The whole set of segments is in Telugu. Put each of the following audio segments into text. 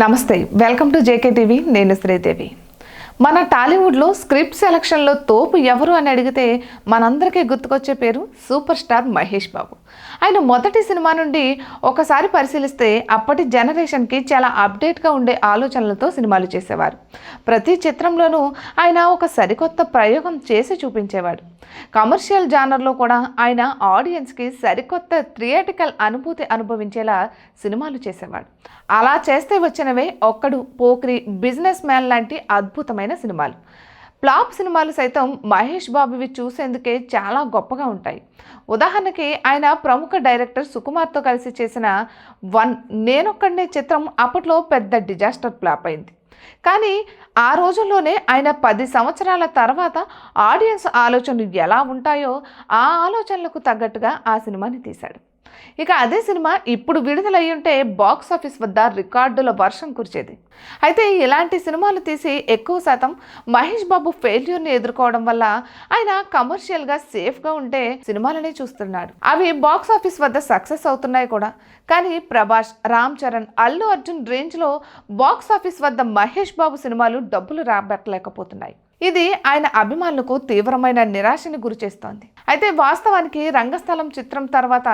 నమస్తే వెల్కమ్ టు జేకే టీవీ నేను శ్రీదేవి. మన టాలీవుడ్లో స్క్రిప్ట్ సెలక్షన్లో తోపు ఎవరు అని అడిగితే మనందరికీ గుర్తుకొచ్చే పేరు సూపర్ స్టార్ మహేష్ బాబు. ఆయన మొదటి సినిమా నుండి ఒకసారి పరిశీలిస్తే అప్పటి జనరేషన్కి చాలా అప్డేట్గా ఉండే ఆలోచనలతో సినిమాలు చేసేవారు. ప్రతి చిత్రంలోనూ ఆయన ఒక సరికొత్త ప్రయోగం చేసి చూపించేవాడు. కమర్షియల్ జానర్లో కూడా ఆయన ఆడియన్స్కి సరికొత్త థియేటికల్ అనుభూతి అనుభవించేలా సినిమాలు చేసేవాడు. అలా చేస్తే వచ్చినవే ఒక్కడు పోక్రి బిజినెస్ మ్యాన్ లాంటి అద్భుతమైన సినిమాలు. ఫ్లాప్ సినిమాలు సైతం మహేష్ బాబువి చూసేందుకే చాలా గొప్పగా ఉంటాయి. ఉదాహరణకి ఆయన ప్రముఖ డైరెక్టర్ సుకుమార్తో కలిసి చేసిన వన్ నేనొక్కడనే చిత్రం అప్పట్లో పెద్ద డిజాస్టర్ ఫ్లాప్ అయింది. కానీ ఆ రోజుల్లోనే ఆయన పది సంవత్సరాల తర్వాత ఆడియన్స్ ఆలోచనలు ఎలా ఉంటాయో ఆ ఆలోచనలకు తగ్గట్టుగా ఆ సినిమాని తీశాడు. ఇక అదే సినిమా ఇప్పుడు విడుదలయ్యుంటే బాక్స్ ఆఫీస్ వద్ద రికార్డుల వర్షం కురిచేది. అయితే ఇలాంటి సినిమాలు తీసి ఎక్కువ శాతం మహేష్ బాబు ఫెయిల్యూర్ని ఎదుర్కోవడం వల్ల ఆయన కమర్షియల్గా సేఫ్గా ఉంటే సినిమాలనే చూస్తున్నాడు. అవి బాక్స్ ఆఫీస్ వద్ద సక్సెస్ అవుతున్నాయి కూడా. కానీ ప్రభాస్ రామ్ చరణ్ అల్లు అర్జున్ రేంజ్లో బాక్స్ ఆఫీస్ వద్ద మహేష్ బాబు సినిమాలు డబ్బులు రాబట్టలేకపోతున్నాయి. ఇది ఆయన అభిమానులకు తీవ్రమైన నిరాశని గురిచేస్తోంది. అయితే వాస్తవానికి రంగస్థలం చిత్రం తర్వాత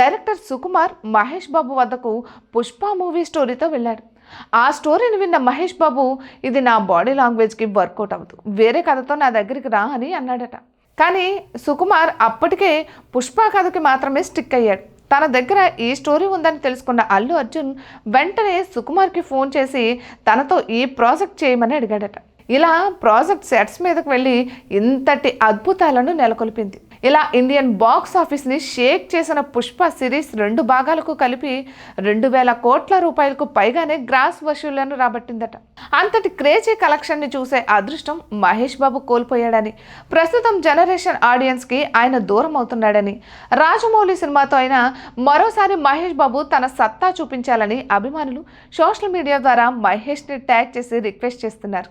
డైరెక్టర్ సుకుమార్ మహేష్ బాబు వద్దకు పుష్ప మూవీ స్టోరీతో వెళ్ళాడు. ఆ స్టోరీని విన్న మహేష్ బాబు ఇది నా బాడీ లాంగ్వేజ్కి వర్కౌట్ అవ్వదు. వేరే కథతో నా దగ్గరికి రా అని అన్నాడట. కానీ సుకుమార్ అప్పటికే పుష్ప కథకి మాత్రమే స్టిక్ అయ్యాడు. తన దగ్గర ఈ స్టోరీ ఉందని తెలుసుకున్న అల్లు అర్జున్ వెంటనే సుకుమార్కి ఫోన్ చేసి తనతో ఈ ప్రాజెక్ట్ చేయమని అడిగాడట. ఇలా ప్రాజెక్ట్ సెట్స్ మీదకు వెళ్ళి ఇంతటి అద్భుతాలను నెలకొల్పింది. ఇలా ఇండియన్ బాక్స్ ఆఫీస్ని షేక్ చేసిన పుష్ప సిరీస్ రెండు భాగాలకు కలిపి రెండు వేల కోట్ల రూపాయలకు పైగానే గ్రాస్ వసూళ్ళను రాబట్టిందట. అంతటి క్రేజీ కలెక్షన్ని చూసే అదృష్టం మహేష్ బాబు కోల్పోయాడని ప్రస్తుతం జనరేషన్ ఆడియన్స్కి ఆయన దూరం అవుతున్నాడని రాజమౌళి సినిమాతో అయినా మరోసారి మహేష్ బాబు తన సత్తా చూపించాలని అభిమానులు సోషల్ మీడియా ద్వారా మహేష్ని ట్యాగ్ చేసి రిక్వెస్ట్ చేస్తున్నారు.